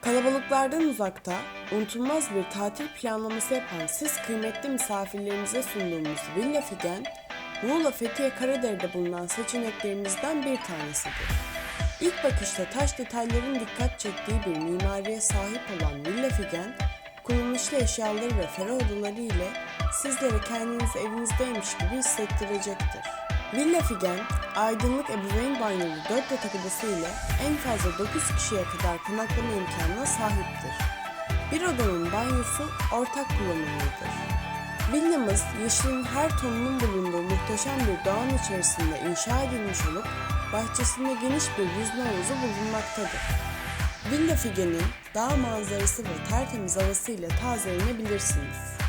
Kalabalıklardan uzakta, unutulmaz bir tatil planlaması yapan siz kıymetli misafirlerimize sunduğumuz Villa Figen, Muğla Fethiye Karadere'de bulunan seçeneklerimizden bir tanesidir. İlk bakışta taş detayların dikkat çektiği bir mimariye sahip olan Villa Figen, kullanışlı eşyaları ve ferah odaları ile sizlere kendinizi evinizdeymiş gibi hissettirecektir. Villa Figen, aydınlık ebeveyn banyolu 4 yatak odası ile en fazla 9 kişiye kadar konaklama imkanına sahiptir. Bir odanın banyosu ortak kullanımlıdır. Villamız yeşilin her tonunun bulunduğu muhteşem bir doğan içerisinde inşa edilmiş olup bahçesinde geniş bir yüzme havuzu bulunmaktadır. Villa Figen'in dağ manzarası ve tertemiz havasıyla tazelenebilirsiniz.